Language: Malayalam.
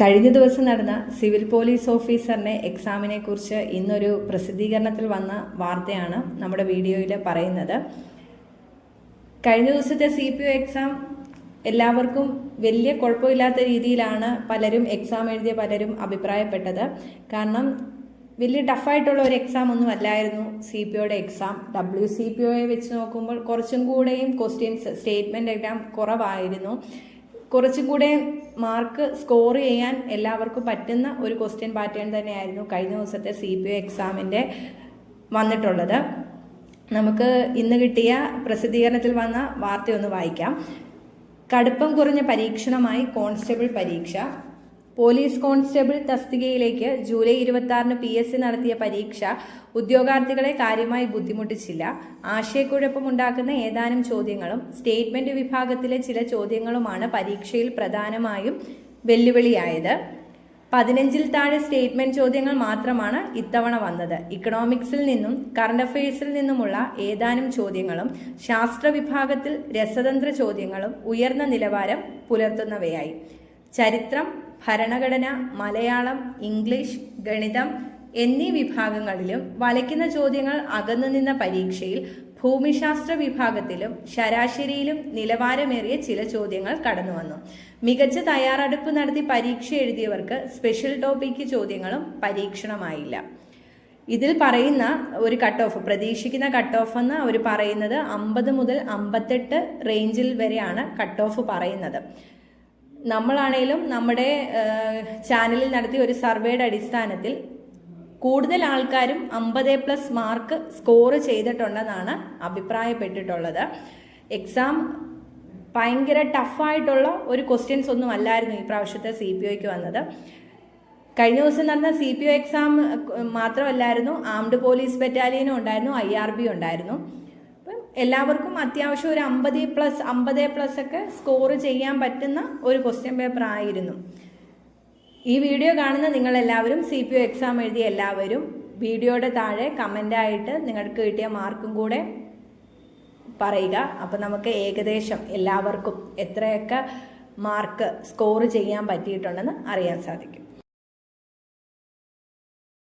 കഴിഞ്ഞ ദിവസം നടന്ന സിവിൽ പോലീസ് ഓഫീസറിന്റെ എക്സാമിനെ കുറിച്ച് ഇന്നൊരു പ്രസിദ്ധീകരണത്തിൽ വന്ന വാർത്തയാണ് നമ്മുടെ വീഡിയോയിൽ പറയുന്നത്. കഴിഞ്ഞ ദിവസത്തെ സി പി ഒ എക്സാം എല്ലാവർക്കും വലിയ കുഴപ്പമില്ലാത്ത രീതിയിലാണ് പലരും എക്സാം എഴുതിയ പലരും അഭിപ്രായപ്പെട്ടത്. കാരണം വലിയ ടഫായിട്ടുള്ള ഒരു എക്സാം ഒന്നും അല്ലായിരുന്നു സി പി ഒയുടെ എക്സാം ഡബ്ല്യു സി പി ഒയെ വെച്ച് നോക്കുമ്പോൾ കുറച്ചും കൂടെയും ക്വസ്റ്റ്യൻസ് സ്റ്റേറ്റ്മെന്റ് എല്ലാം കുറവായിരുന്നു. കുറച്ചും കൂടെ മാർക്ക് സ്കോർ ചെയ്യാൻ എല്ലാവർക്കും പറ്റുന്ന ഒരു ക്വസ്റ്റ്യൻ പാറ്റേൺ തന്നെയായിരുന്നു കഴിഞ്ഞ ദിവസത്തെ സി പി ഒ എക്സാമിന്റെ വന്നിട്ടുള്ളത്. നമുക്ക് ഇന്ന് കിട്ടിയ പ്രസിദ്ധീകരണത്തിൽ വന്ന വാർത്തയൊന്ന് വായിക്കാം. കടുപ്പം കുറഞ്ഞ പരീക്ഷണമായി കോൺസ്റ്റബിൾ പരീക്ഷ. പോലീസ് കോൺസ്റ്റബിൾ തസ്തികയിലേക്ക് ജൂലൈ ഇരുപത്തി ആറിന് പി എസ് സി നടത്തിയ പരീക്ഷ ഉദ്യോഗാർത്ഥികളെ കാര്യമായി ബുദ്ധിമുട്ടിച്ചില്ല. ആശയക്കുഴപ്പമുണ്ടാക്കുന്ന ഏതാനും ചോദ്യങ്ങളും സ്റ്റേറ്റ്മെന്റ് വിഭാഗത്തിലെ ചില ചോദ്യങ്ങളുമാണ് പരീക്ഷയിൽ പ്രധാനമായും വെല്ലുവിളിയായത്. പതിനഞ്ചിൽ താഴെ സ്റ്റേറ്റ്മെന്റ് ചോദ്യങ്ങൾ മാത്രമാണ് ഇത്തവണ വന്നത്. ഇക്കണോമിക്സിൽ നിന്നും കറണ്ട് അഫയേഴ്സിൽ നിന്നുമുള്ള ഏതാനും ചോദ്യങ്ങളും ശാസ്ത്ര വിഭാഗത്തിൽ രസതന്ത്ര ചോദ്യങ്ങളും ഉയർന്ന നിലവാരം പുലർത്തുന്നവയായി. ചരിത്രം ഭരണഘടന മലയാളം ഇംഗ്ലീഷ് ഗണിതം എന്നീ വിഭാഗങ്ങളിലും വലയ്ക്കുന്ന ചോദ്യങ്ങൾ അകന്നു നിന്ന പരീക്ഷയിൽ ഭൂമിശാസ്ത്ര വിഭാഗത്തിലും ശരാശരിയിലും നിലവാരമേറിയ ചില ചോദ്യങ്ങൾ കടന്നു വന്നു. മികച്ച തയ്യാറെടുപ്പ് നടത്തി പരീക്ഷ എഴുതിയവർക്ക് സ്പെഷ്യൽ ടോപ്പിക്ക് ചോദ്യങ്ങളും പരീക്ഷണമായില്ല. ഇതിൽ പറയുന്ന ഒരു കട്ട് ഓഫ് പ്രതീക്ഷിക്കുന്ന കട്ട് ഓഫ് എന്ന് അവർ പറയുന്നത് അമ്പത് മുതൽ അമ്പത്തെട്ട് റേഞ്ചിൽ വരെയാണ് കട്ട് ഓഫ് പറയുന്നത്. നമ്മളാണേലും നമ്മുടെ ചാനലിൽ നടത്തിയ ഒരു സർവേയുടെ അടിസ്ഥാനത്തിൽ കൂടുതൽ ആൾക്കാരും അമ്പത് പ്ലസ് മാർക്ക് സ്കോർ ചെയ്തിട്ടുണ്ടെന്നാണ് അഭിപ്രായപ്പെട്ടിട്ടുള്ളത്. എക്സാം ഭയങ്കര ടഫായിട്ടുള്ള ഒരു ക്വസ്റ്റ്യൻസ് ഒന്നും അല്ലായിരുന്നു ഈ പ്രാവശ്യത്തെ സി പി ഒക്ക് വന്നത്. കഴിഞ്ഞ ദിവസം നടന്ന സി പി ഒ എക്സാം മാത്രമല്ലായിരുന്നു ആംഡ് പോലീസ് ബറ്റാലിയനും ഉണ്ടായിരുന്നു ഐ ആർ ബി ഉണ്ടായിരുന്നു. എല്ലാവർക്കും അത്യാവശ്യം ഒരു അമ്പത് പ്ലസ് അമ്പത് പ്ലസ് ഒക്കെ സ്കോർ ചെയ്യാൻ പറ്റുന്ന ഒരു ക്വസ്റ്റ്യൻ പേപ്പർ ആയിരുന്നു. ഈ വീഡിയോ കാണുന്ന നിങ്ങളെല്ലാവരും സി പി ഒ എക്സാം എഴുതിയ എല്ലാവരും വീഡിയോയുടെ താഴെ കമന്റായിട്ട് നിങ്ങൾക്ക് കിട്ടിയ മാർക്കും കൂടെ പറയുക. അപ്പോൾ നമുക്ക് ഏകദേശം എല്ലാവർക്കും എത്രയൊക്കെ മാർക്ക് സ്കോർ ചെയ്യാൻ പറ്റിയിട്ടുണ്ടെന്ന് അറിയാൻ സാധിക്കും.